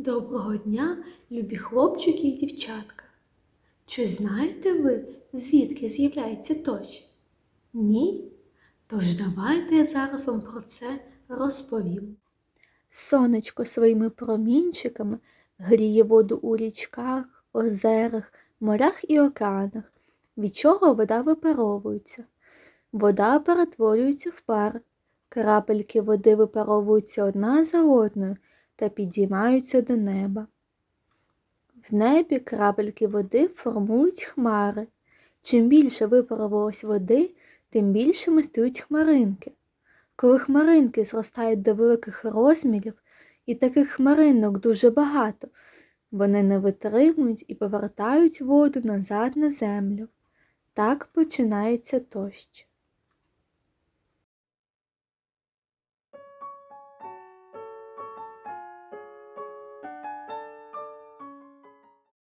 Доброго дня, любі хлопчики і дівчатка. Чи знаєте ви, звідки з'являється дощ? Ні? Тож давайте я зараз вам про це розповім. Сонечко своїми промінчиками гріє воду у річках, озерах, морях і океанах, від чого вода випаровується. Вода перетворюється в пар. Крапельки води випаровуються одна за одною та підіймаються до неба. В небі крапельки води формують хмари. Чим більше випарувалось води, тим більшими стають хмаринки. Коли хмаринки зростають до великих розмірів, і таких хмаринок дуже багато, вони не витримують і повертають воду назад на землю. Так починається дощ.